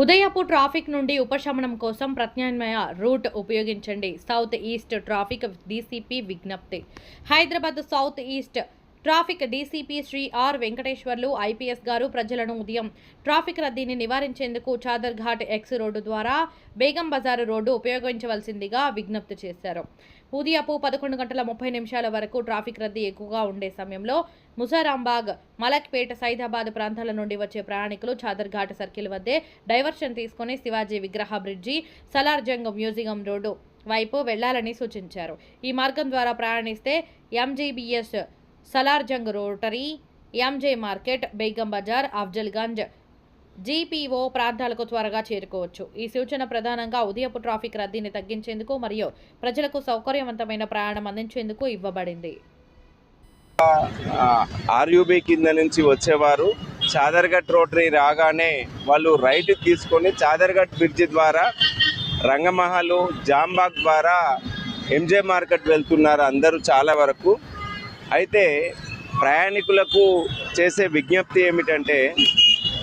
ఉదయపు traffic నుండి ఉపశమనం కోసం ప్రత్యామ్నాయ రూట్ ఉపయోగించండి. సౌత్ ఈస్ట్ ట్రాఫిక్ డీసీపీ విజ్ఞప్తి. Hyderabad south east traffic DCP Shri R Venkateswarlu IPS garu ప్రజలను ఉదయం ట్రాఫిక్ రద్దీని నివారించేందుకు చాదర్ ఘాట్ ఎక్స్ రోడ్డు ద్వారా బేగం బజారు రోడ్డు ఉపయోగించవలసిందిగా విజ్ఞప్తి చేశారు. ఉదయపు పదకొండు గంటల ముప్పై నిమిషాల వరకు ట్రాఫిక్ రద్దీ ఎక్కువగా ఉండే సమయంలో ముసారాంబాగ్ మలక్పేట సైదాబాద్ ప్రాంతాల నుండి వచ్చే ప్రయాణికులు చాదర్ఘాట్ సర్కిల్ వద్దే డైవర్షన్ తీసుకుని శివాజీ విగ్రహ బ్రిడ్జి సలార్జంగ్ మ్యూజియం రోడ్డు వైపు వెళ్ళాలని సూచించారు. ఈ మార్గం ద్వారా ప్రయాణిస్తే MGBS Salarjung rotary MJ market Begum Bazar Afzalgunj GPO ప్రాంతాలకు త్వరగా చేరుకోవచ్చు. ఈ సూచన ప్రధానంగా ఉదయపు ట్రాఫిక్ రద్దీని తగ్గించేందుకు మరియు ప్రజలకు సౌకర్యవంతమైన ప్రయాణం అందించేందుకు ఇవ్వబడింది. ఆర్యూబీ కింద నుంచి వచ్చేవారు చాదర్ఘట్ రోటరీ రాగానే వాళ్ళు రైట్ తీసుకొని చాదర్ఘట్ బ్రిడ్జి ద్వారా రంగమహల్ జాంబాగ్ ద్వారా ఎంజే మార్కెట్ వెళ్తున్నారు అందరూ చాలా వరకు. అయితే ప్రయాణికులకు చేసే విజ్ఞప్తి ఏమిటంటే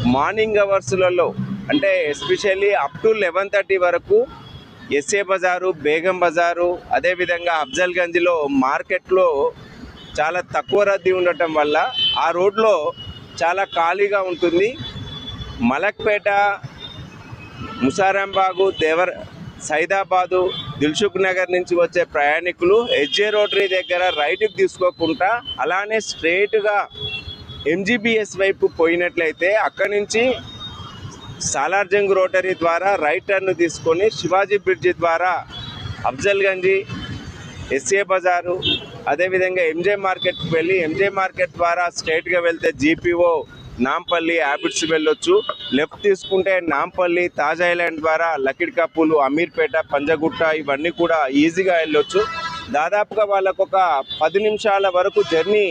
మార్నింగ్ అవర్స్లలో అంటే especially up to eleven thirty వరకు ఎస్ఏ బజారు బేగం బజారు అదేవిధంగా అఫ్జల్గంజ్లో మార్కెట్లో చాలా తక్కువ రద్దీ ఉండటం వల్ల ఆ రోడ్లో చాలా ఖాళీగా ఉంటుంది. మలక్పేట ముసారాంబాగు దేవర సైదాబాదు దిల్సుఖ్ నగర్ నుంచి వచ్చే ప్రయాణికులు ఎస్జే రోటరీ దగ్గర రైట్కి తీసుకోకుండా అలానే స్ట్రేట్గా ఎంజీబీఎస్ వైపు పోయినట్లయితే అక్కడి నుంచి సాలార్జంగ్ రోటరీ ద్వారా రైట్ టర్న్ తీసుకొని శివాజీ బ్రిడ్జి ద్వారా అఫ్జల్గంజి ఎస్ఏ బజారు అదేవిధంగా ఎంజే మార్కెట్కి వెళ్ళి ఎంజే మార్కెట్ ద్వారా స్ట్రైట్గా వెళ్తే జీపీఓ నాంపల్లి హ్యాబిట్స్ వెళ్ళొచ్చు. లెఫ్ట్ తీసుకుంటే నాంపల్లి తాజ్ ఐలాండ్ ద్వారా లకిడికాపులు అమీర్పేట పంజగుట్ట ఇవన్నీ కూడా ఈజీగా వెళ్ళొచ్చు. దాదాపుగా వాళ్ళకు ఒక పది నిమిషాల వరకు జర్నీ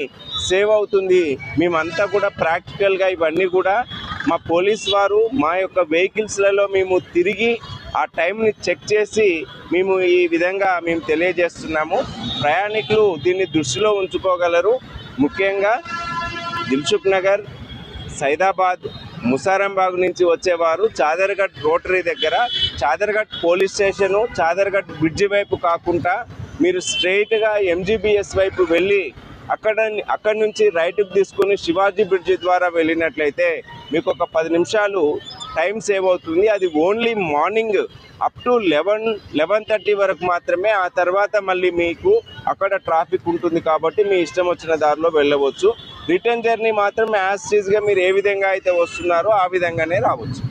సేవ్ అవుతుంది. మేమంతా కూడా ప్రాక్టికల్గా ఇవన్నీ కూడా మా పోలీస్ వారు మా యొక్క వెహికల్స్లలో మేము తిరిగి ఆ టైంని చెక్ చేసి మేము ఈ విధంగా మేము తెలియజేస్తున్నాము. ప్రయాణికులు దీన్ని దృష్టిలో ఉంచుకోగలరు. ముఖ్యంగా దిల్సుఖ్ నగర్ సైదాబాద్ ముసారంబాగ్ నుంచి వచ్చేవారు. చాదర్ఘట్ రోటరీ దగ్గర Chaderghat police station Chaderghat bridge వైపు కాకుండా మీరు స్ట్రైట్గా ఎంజీబీఎస్ వైపు వెళ్ళి అక్కడ అక్కడి నుంచి రైట్కి తీసుకుని శివాజీ బ్రిడ్జి ద్వారా వెళ్ళినట్లయితే మీకు ఒక పది నిమిషాలు టైం సేవ్ అవుతుంది. అది only morning up to eleven eleven thirty వరకు మాత్రమే. ఆ తర్వాత మళ్ళీ మీకు అక్కడ ట్రాఫిక్ ఉంటుంది కాబట్టి మీ ఇష్టం వచ్చిన దారిలో వెళ్ళవచ్చు. రిటర్న్ జర్నీ మాత్రం యాజ్గా మీరు ఏ విధంగా అయితే వస్తున్నారో ఆ విధంగానే రావచ్చు.